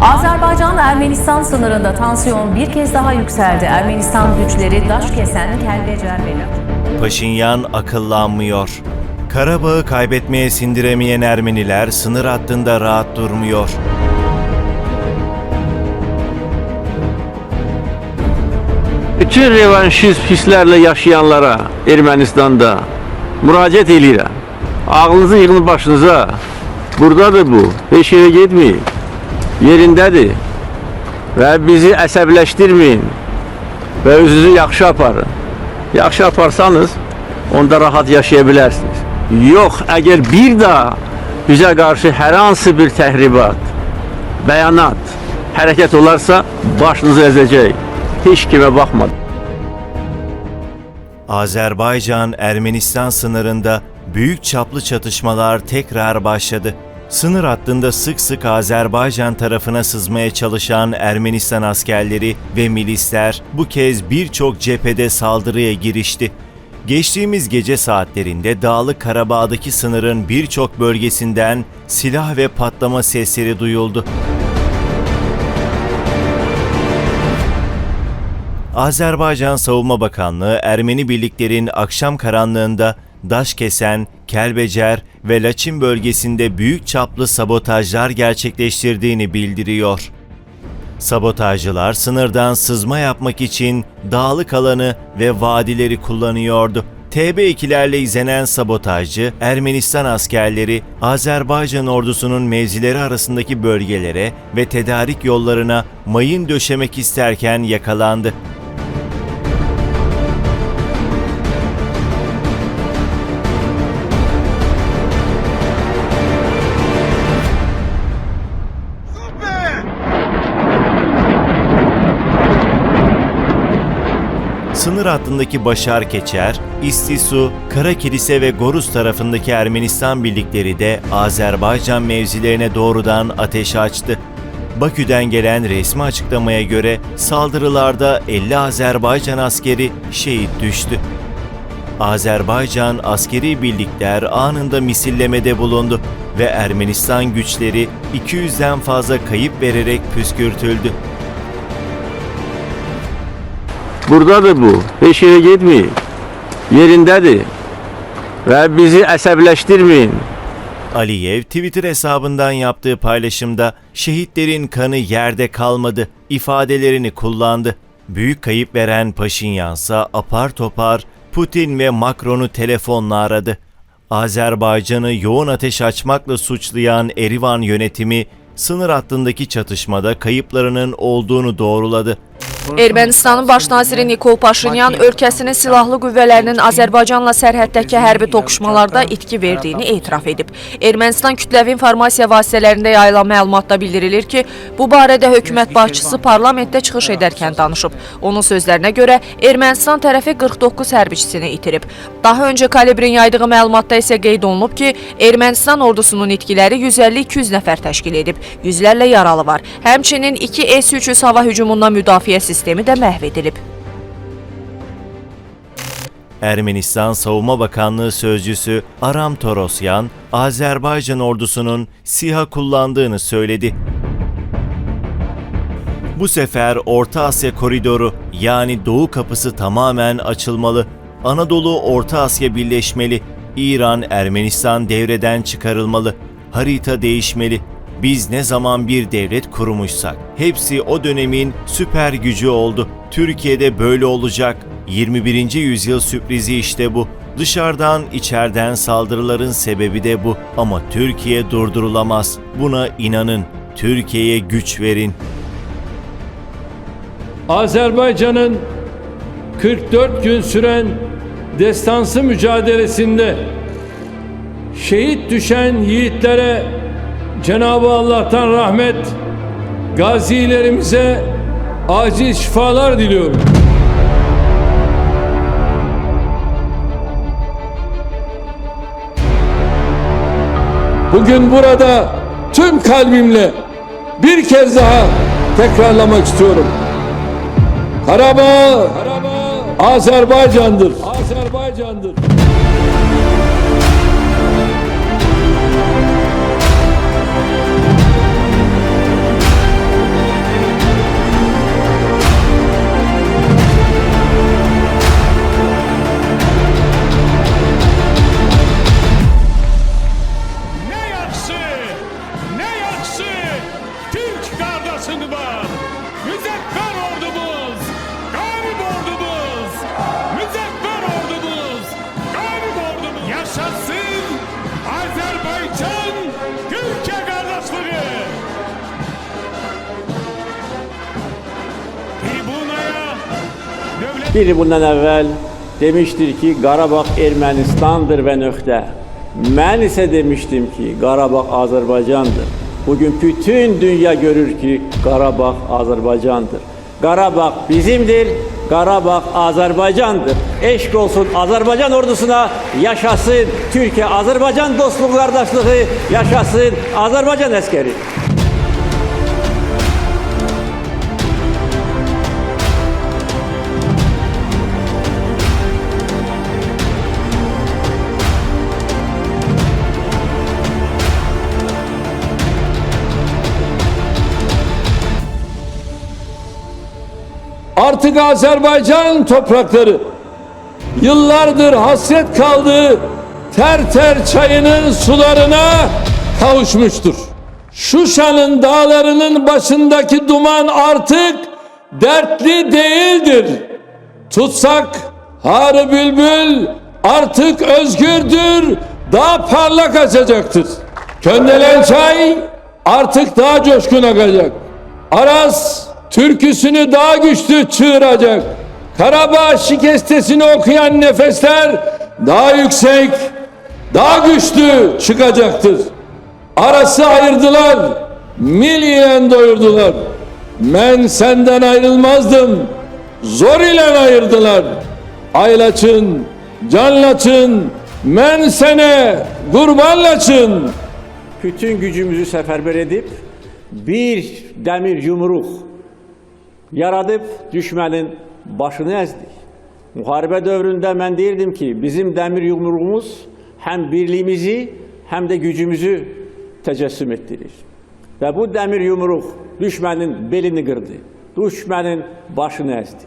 Azerbaycan-Ermenistan sınırında tansiyon bir kez daha yükseldi. Ermenistan güçleri Daşkesen, Kelbecer ve. Paşinyan akıllanmıyor. Karabağ'ı kaybetmeye sindiremeyen Ermeniler sınır hattında rahat durmuyor. Bütün revanşist hisslərlə yaşayanlara Ermənistanda müraciət eləyirəm. Ağlınızı yığın başınıza. Buradadır bu. Heç yerə getməyin. Yerindədir. Və bizi əsəbləşdirməyin. Və özünüzü yaxşı aparın. Yaxşı aparsanız onda rahat yaşaya bilərsiniz. Yox, əgər bir daha bizə qarşı hər hansı bir təhribat, bəyanat, hərəkət olarsa başınızı əzəcək. Heç kimə baxmadan. Azerbaycan-Ermenistan sınırında büyük çaplı çatışmalar tekrar başladı. Sınır hattında sık sık Azerbaycan tarafına sızmaya çalışan Ermenistan askerleri ve milisler bu kez birçok cephede saldırıya girişti. Geçtiğimiz gece saatlerinde Dağlık Karabağ'daki sınırın birçok bölgesinden silah ve patlama sesleri duyuldu. Azerbaycan Savunma Bakanlığı Ermeni birliklerin akşam karanlığında Daşkesen, Kelbecer ve Laçin bölgesinde büyük çaplı sabotajlar gerçekleştirdiğini bildiriyor. Sabotajcılar sınırdan sızma yapmak için dağlık alanı ve vadileri kullanıyordu. TB2'lerle izlenen sabotajcı Ermenistan askerleri Azerbaycan ordusunun mevzileri arasındaki bölgelere ve tedarik yollarına mayın döşemek isterken yakalandı. Sınır hattındaki Başar Keçer, İstisu, Kara Kilise ve Gorus tarafındaki Ermenistan birlikleri de Azerbaycan mevzilerine doğrudan ateş açtı. Bakü'den gelen resmi açıklamaya göre saldırılarda 50 Azerbaycan askeri şehit düştü. Azerbaycan askeri birlikler anında misillemede bulundu ve Ermenistan güçleri 200'den fazla kayıp vererek püskürtüldü. Buradadır bu. Heç yerə getməyin. Yerindədir. Və bizi əsəbləşdirməyin. Aliyev Twitter hesabından yaptığı paylaşımda şehitlerin kanı yerde kalmadı ifadelerini kullandı. Büyük kayıp veren Paşinyansa apar topar Putin ve Macron'u telefonla aradı. Azerbaycan'ı yoğun ateş açmakla suçlayan Erivan yönetimi sınır hattındaki çatışmada kayıplarının olduğunu doğruladı. Ermənistanın baş naziri Nikol Paşinyan ölkəsinin silahlı qüvvələrinin Azərbaycanla sərhəddəki hərbi toqquşmalarda itki verdiyini etiraf edib. Ermənistan kütləvi informasiya vasitələrində yayılan məlumatda bildirilir ki, bu barədə hökumət başçısı parlamentdə çıxış edərkən danışıb. Onun sözlərinə görə Ermənistan tərəfi 49 hərbiçisini itirib. Daha öncə Kalibrin yaydığı məlumatda isə qeyd olunub ki, Ermənistan ordusunun itkiləri 150-200 nəfər təşkil edib. Yüzlərlə yaralı var. Həmçinin 2 S-300 hava hücumundan müdafiə sistemi də məhv edilib. Ermenistan Savunma Bakanlığı sözcüsü Aram Torosyan, Azerbaycan ordusunun SİHA kullandığını söyledi. Bu sefer Orta Asya koridoru yani Doğu kapısı tamamen açılmalı. Anadolu Orta Asya birleşmeli. İran Ermenistan devreden çıkarılmalı. Harita değişmeli. Biz ne zaman bir devlet kurmuşsak hepsi o dönemin süper gücü oldu. Türkiye'de böyle olacak. 21. yüzyıl sürprizi işte bu. Dışarıdan içeriden saldırıların sebebi de bu. Ama Türkiye durdurulamaz. Buna inanın. Türkiye'ye güç verin. Azerbaycan'ın 44 gün süren destansı mücadelesinde şehit düşen yiğitlere Cenab-ı Allah'tan rahmet, gazilerimize acil şifalar diliyorum. Bugün burada tüm kalbimle bir kez daha tekrarlamak istiyorum. Karabağ, Azerbaycan'dır. Azerbaycan'dır. Başında müzeffer ordumuz, galip ordumuz, müzeffer ordumuz, galip ordumuz. Yaşasın Azerbaycan Türkiye kardeşliği. Tribunaya devlet Biri bundan əvvəl demişdir ki, Qarabağ Ermənistandır və nöqtə. Mən isə demişdim ki, Qarabağ Azərbaycandır. Bugün bütün dünya görür ki, Qarabağ Azərbaycandır. Qarabağ bizimdir, Qarabağ Azərbaycandır. Eşq olsun Azərbaycan ordusuna, yaşasın Türkiyə-Azərbaycan dostluq qardaşlığı, yaşasın Azərbaycan əskəri. Artık Azerbaycan toprakları yıllardır hasret kaldığı ter ter çayının sularına kavuşmuştur. Şuşa'nın dağlarının başındaki duman artık dertli değildir. Tutsak Harı Bülbül artık özgürdür, daha parlak açacaktır. Köndelen çay artık daha coşkun akacak. Aras türküsünü daha güçlü çığıracak. Karabağ şikestesini okuyan nefesler daha yüksek, daha güçlü çıkacaktır. Arası ayırdılar, milliyen doyurdular. Ben senden ayrılmazdım, zor ile ayırdılar. Aylaçın, canlaçın, men sene kurbanlaçın. bütün gücümüzü səfərbər edib bir dəmir yumruq yaradıb düşmənin başını əzdik. Müharibə dövründə mən deyirdim ki, bizim dəmir yumruğumuz həm birliyimizi, həm də gücümüzü təcəssüm etdirir. Və bu dəmir yumruq düşmənin belini qırdı. Düşmənin başını əzdi.